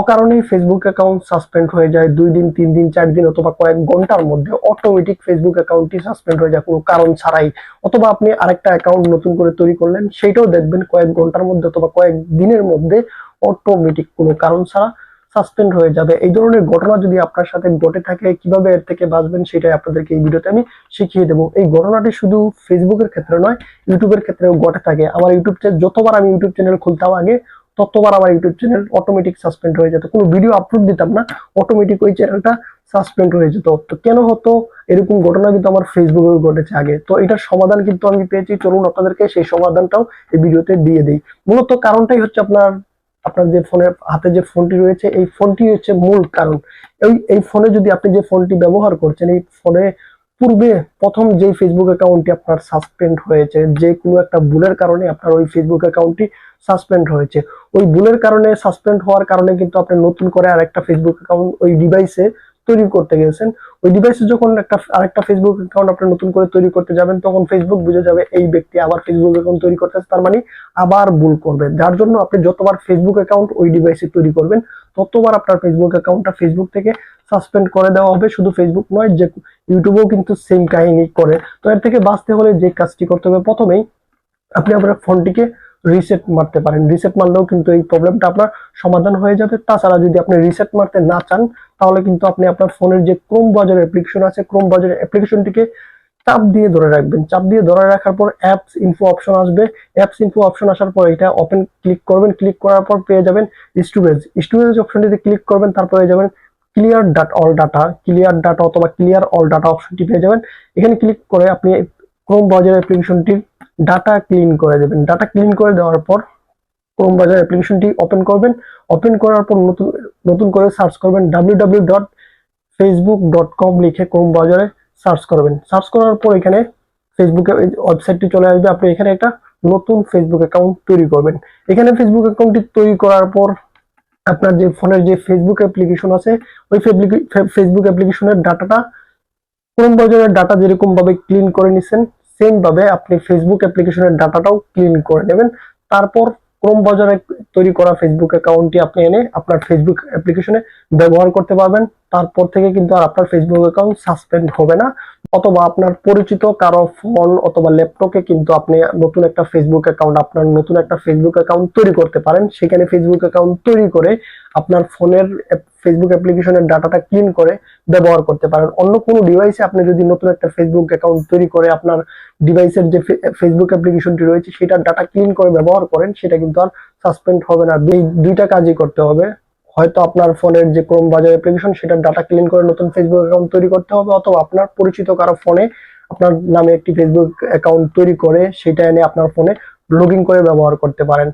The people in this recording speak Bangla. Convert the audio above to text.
অকারণেই ফেসবুক অ্যাকাউন্ট সাসপেন্ড হয়ে যায়, দুই দিন, তিন দিন, চার দিন অথবা কয়েক ঘণ্টার মধ্যে অটোমেটিক ফেসবুক অ্যাকাউন্টটি সাসপেন্ড হয়ে যায়, কোনো কারণ ছাড়াই। অথবা আপনি আরেকটা অ্যাকাউন্ট নতুন করে তৈরি করলেন, সেইটাও দেখবেন কয়েক ঘণ্টার মধ্যে অথবা কয়েক দিনের মধ্যে অটোমেটিক কোনো কারণ ছাড়া সাসপেন্ড হয়ে যাবে। এই ধরনের ঘটনা যদি আপনার সাথে ঘটে থাকে, কীভাবে এর থেকে বাঁচবেন সেটাই আপনাদেরকে এই ভিডিওতে আমি শিখিয়ে দেবো। এই ঘটনাটি শুধু ফেসবুকের ক্ষেত্রে নয় ইউটিউবের ক্ষেত্রেও ঘটে থাকে। আমার ইউটিউব চ্যানেল যতবার আমি ইউটিউব চ্যানেল খুলতাম আগে ততবার আমার ইউটিউব চ্যানেল অটোমেটিক সাসপেন্ড হয়ে যেত। কোনো ভিডিও আপলোড দিতাম না অটোমেটিক ওই চ্যানেলটা সাসপেন্ড হয়ে যেত। তো কেন হতো? এরকম ঘটনা কিন্তু আমার ফেসবুকে ঘটেছে আগে। তো এটার সমাধান কিন্তু আমি পেয়েছি। চলুন আপনাদেরকে সেই সমাধানটাও এই ভিডিওতে দিয়ে দিই। মূলত কারণটাই হচ্ছে আপনার আপনার যে ফোনের হাতে যে ফোনটি রয়েছে, এই ফোনটি হচ্ছে মূল কারণ। এই এই ফোনে যদি আপনি যে ফোনটি ব্যবহার করছেন, এই ফোনে পূর্বে প্রথম যে ফেসবুক অ্যাকাউন্টটি আপনার সাসপেন্ড হয়েছে, যে কোনো একটা ভুলের কারণে আপনার ওই ফেসবুক অ্যাকাউন্টটি সাসপেন্ড হয়েছে। ওই ভুলের কারণে সাসপেন্ড হওয়ার কারণে কিন্তু আপনি নতুন করে আরেকটা ফেসবুক অ্যাকাউন্ট ওই ডিভাইসে তৈরি করতে গেছেন। ওই ডিভাইসে যখন একটা, আরেকটা ফেসবুক অ্যাকাউন্ট আপনি নতুন করে তৈরি করতে যাবেন, তখন ফেসবুক বুঝে যাবে এই ব্যক্তি আবার ফেসবুক অ্যাকাউন্ট তৈরি করতেছে, তার মানে আবার ভুল করবে। যার জন্য আপনি যতবার ফেসবুক অ্যাকাউন্ট ওই ডিভাইসে তৈরি করবেন ততবার আপনার ফেসবুক অ্যাকাউন্টটা ফেসবুক থেকে সাসপেন্ড করে দেওয়া হবে। শুধু ফেসবুক নয়, যে ইউটিউবেও কিন্তু সেম কাহিনী করে। তো এর থেকে বাঁচতে হলে যে কাজটি করতে হবে, প্রথমেই আপনি আপনার ফোনটিকে রিসেট মারতে পারেন। রিসেট মারলেও কিন্তু এই প্রবলেমটা আপনার সমাধান হয়ে যাবে। তাছাড়া যদি আপনি রিসেট মারতে না চান, তাহলে কিন্তু আপনি আপনার ফোনের যে ক্রোম বাজার অ্যাপ্লিকেশন আছে ক্রোম বাজার অ্যাপ্লিকেশনটিকে চাপ দিয়ে ধরে রাখবেন। চাপ দিয়ে ধরে রাখার পর অ্যাপস ইনফো অপশন আসবে। অ্যাপস ইনফো অপশন আসার পর এটা ওপেন ক্লিক করবেন। ক্লিক করার পর পেয়ে যাবেন স্টোরেজ স্টোরেজ অপশনটিতে ক্লিক করবেন, তারপরে যাবেন clear data all data clear data অথবা ক্লিয়ার অল ডাটা অপশনটি পেয়ে যাবেন। এখানে ক্লিক করে আপনি ক্রোম বাজার অ্যাপ্লিকেশনটির ডাটা ক্লিন করে দেবেন। ডাটা ক্লিন করে দেওয়ার পর ক্রোম বাজার অ্যাপ্লিকেশনটি ওপেন করবেন। ওপেন করার পর নতুন নতুন করে সার্চ করবেন W dot Facebook dot com লিখে ক্রোম বাজারে সার্চ করবেন। সার্চ করার পর এখানে ফেসবুকে ওয়েবসাইটটি চলে আসবে। আপনি এখানে একটা নতুন ফেসবুক অ্যাকাউন্ট তৈরি করবেন। এখানে ফেসবুক অ্যাকাউন্টটি তৈরি করার পর আপনার যে ফোনের যে ফেসবুক অ্যাপ্লিকেশন আছে, ওই ফেসবুক অ্যাপ্লিকেশনের ডাটাটা ক্রোম বাজারের ডাটা যেরকম ভাবে ক্লিন করে নিছেন সেম ভাবে আপনি ফেসবুক অ্যাপ্লিকেশনের ডাটাটাও ক্লিন করে নেবেন। তারপর ক্রোম বাজারে তৈরি করা ফেসবুক অ্যাকাউন্টটি আপনি এনে আপনার ফেসবুক অ্যাপ্লিকেশনে ব্যবহার করতে পারবেন। তারপর থেকে কিন্তু আর আপনার ফেসবুক অ্যাকাউন্ট সাসপেন্ড হবে না। অথবা আপনার পরিচিত কারও ফোন অথবা ল্যাপটপে কিন্তু আপনি নতুন একটা ফেসবুক অ্যাকাউন্ট আপনার নতুন একটা ফেসবুক অ্যাকাউন্ট তৈরি করতে পারেন। সেখানে ফেসবুক অ্যাকাউন্ট তৈরি করে আপনার ফোনের ফেসবুক অ্যাপ্লিকেশনের ডাটাটা ক্লিন করে ব্যবহার করতে পারেন। অন্য কোনো ডিভাইসে আপনি যদি নতুন একটা ফেসবুক অ্যাকাউন্ট তৈরি করে আপনার ডিভাইসের যে ফেসবুক অ্যাপ্লিকেশনটি রয়েছে, সেটার ডাটা ক্লিন করে ব্যবহার করেন, সেটা কিন্তু আর সাসপেন্ড হবে না। দুইটা কাজই করতে হবে। হয়তো আপনার ফোনের যে ক্রোম বাজার অ্যাপ্লিকেশন সেটা ডাটা ক্লিন করে নতুন ফেসবুক অ্যাকাউন্ট তৈরি করতে হবে, অথবা আপনার পরিচিত কারও ফোনে আপনার নামে একটি ফেসবুক অ্যাকাউন্ট তৈরি করে, সেটা এনে আপনার ফোনে লগ করে ব্যবহার করতে পারেন।